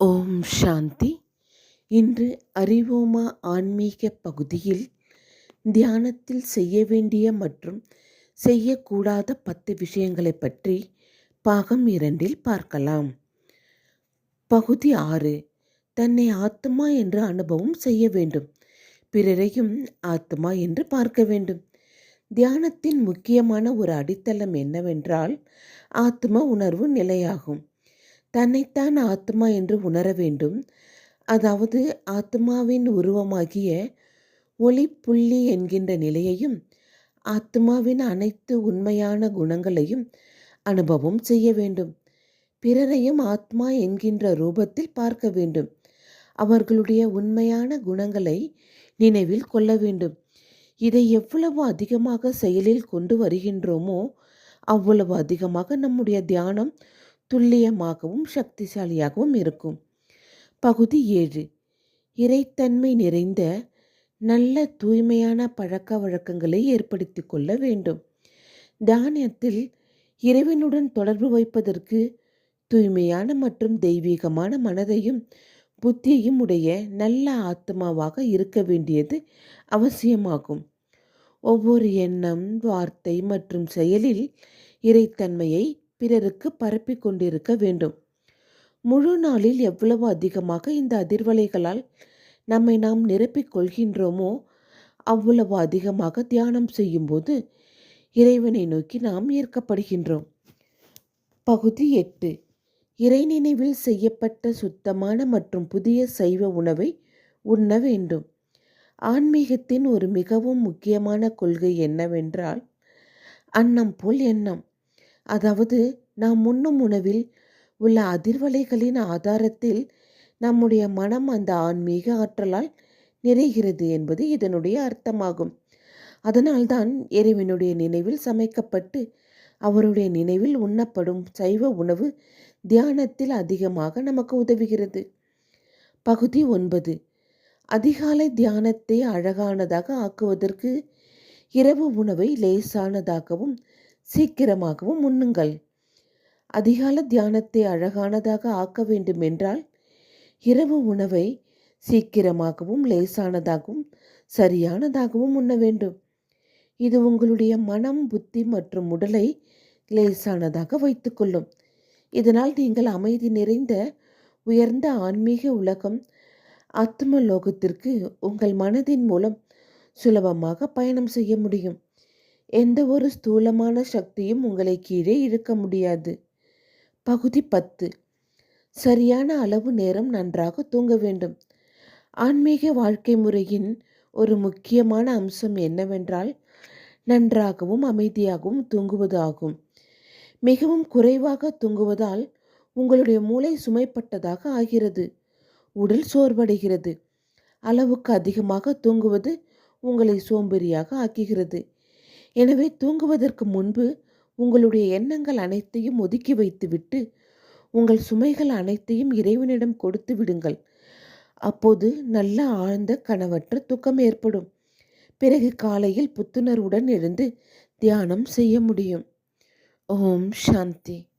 ஓம் சாந்தி. இன்று அறிவோமா ஆன்மீக பகுதியில் தியானத்தில் செய்ய வேண்டிய மற்றும் செய்யக்கூடாத பத்து விஷயங்களை பற்றி பாகம் இரண்டில் பார்க்கலாம். பகுதி ஆறு தன்னை ஆத்மா என்று அனுபவம் செய்ய வேண்டும். பிறரையும் ஆத்மா என்று பார்க்க வேண்டும். தியானத்தின் முக்கியமான ஒரு அடித்தளம் என்னவென்றால் ஆத்ம உணர்வு நிலையாகும். தன்னைத்தான் ஆத்மா என்று உணர வேண்டும். அதாவது ஆத்மாவின் உருவமாகிய ஒளி புள்ளி என்கின்ற நிலையையும் ஆத்மாவின் அனைத்து உண்மையான குணங்களையும் அனுபவம் செய்ய வேண்டும். பிறரையும் ஆத்மா என்கின்ற ரூபத்தில் பார்க்க வேண்டும். அவர்களுடைய உண்மையான குணங்களை நினைவில் கொள்ள வேண்டும். இதை எவ்வளவு அதிகமாக செயலில் கொண்டு வருகின்றோமோ அவ்வளவு அதிகமாக நம்முடைய தியானம் துல்லியமாகவும் சக்திசாலியாகவும் இருக்கும். பகுதி ஏழு. இறைத்தன்மை நிறைந்த நல்ல தூய்மையான பழக்க வழக்கங்களை ஏற்படுத்தி கொள்ள வேண்டும். தானியத்தில் இறைவனுடன் தொடர்பு வைப்பதற்கு தூய்மையான மற்றும் தெய்வீகமான மனதையும் புத்தியையும் உடைய நல்ல ஆத்மாவாக இருக்க வேண்டியது அவசியமாகும். ஒவ்வொரு எண்ணம் வார்த்தை மற்றும் செயலில் இறைத்தன்மையை பிறருக்கு பரப்பி கொண்டிருக்க வேண்டும். முழு நாளில் எவ்வளவு அதிகமாக இந்த அதிர்வலைகளால் நம்மை நாம் நிரப்பிக் கொள்கின்றோமோ அவ்வளவு அதிகமாக தியானம் செய்யும்போது இறைவனை நோக்கி நாம் ஈர்க்கப்படுகின்றோம். பகுதி எட்டு. இறை நினைவில் செய்யப்பட்ட சுத்தமான மற்றும் புதிய சைவ உணவை உண்ண வேண்டும். ஆன்மீகத்தின் ஒரு மிகவும் முக்கியமான கொள்கை என்னவென்றால் அன்னம் போல் எண்ணம். அதாவது நாம் உண்ணும் உணவில் உள்ள அதிர்வலைகளின் ஆதாரத்தில் நம்முடைய மனம் அந்த ஆன்மீக ஆற்றலால் நிறைகிறது என்பது இதனுடைய அர்த்தமாகும். அதனால்தான் இறைவனுடைய நினைவில் சமைக்கப்பட்டு அவருடைய நினைவில் உண்ணப்படும் சைவ உணவு தியானத்தில் அதிகமாக நமக்கு உதவுகிறது. பகுதி ஒன்பது. அதிகாலை தியானத்தை அழகானதாக ஆக்குவதற்கு இரவு உணவை லேசானதாகவும் சீக்கிரமாகவும் உண்ணுங்கள். அதிகால தியானத்தை அழகானதாக ஆக்க வேண்டும் என்றால் இரவு உணவை சீக்கிரமாகவும் லேசானதாகவும் சரியானதாகவும் உண்ண வேண்டும். இது உங்களுடைய மனம் புத்தி மற்றும் உடலை லேசானதாக வைத்துக்கொள்ளும். இதனால் நீங்கள் அமைதி நிறைந்த உயர்ந்த ஆன்மீக உலகம் ஆத்ம லோகத்திற்கு உங்கள் மனதின் மூலம் சுலபமாக பயணம் செய்ய முடியும். எந்த ஒரு ஸ்தூலமான சக்தியும் உங்களை கீழே இழுக்க முடியாது. பகுதி பத்து. சரியான அளவு நேரம் நன்றாக தூங்க வேண்டும். ஆன்மீக வாழ்க்கை முறையின் ஒரு முக்கியமான அம்சம் என்னவென்றால் நன்றாகவும் அமைதியாகவும் தூங்குவது ஆகும். மிகவும் குறைவாக தூங்குவதால் உங்களுடைய மூளை சுமைப்பட்டதாக ஆகிறது. உடல் சோர்வடைகிறது. அளவுக்கு அதிகமாக தூங்குவது உங்களை சோம்பேறியாக ஆக்குகிறது. எனவே தூங்குவதற்கு முன்பு உங்களுடைய எண்ணங்கள் அனைத்தையும் ஒதுக்கி வைத்துவிட்டு உங்கள் சுமைகள் அனைத்தையும் இறைவனிடம் கொடுத்து விடுங்கள். அப்போது நல்ல ஆழ்ந்த கனவற்ற தூக்கம் ஏற்படும். பிறகு காலையில் புத்துணர்வுடன் எழுந்து தியானம் செய்ய முடியும். ஓம் சாந்தி.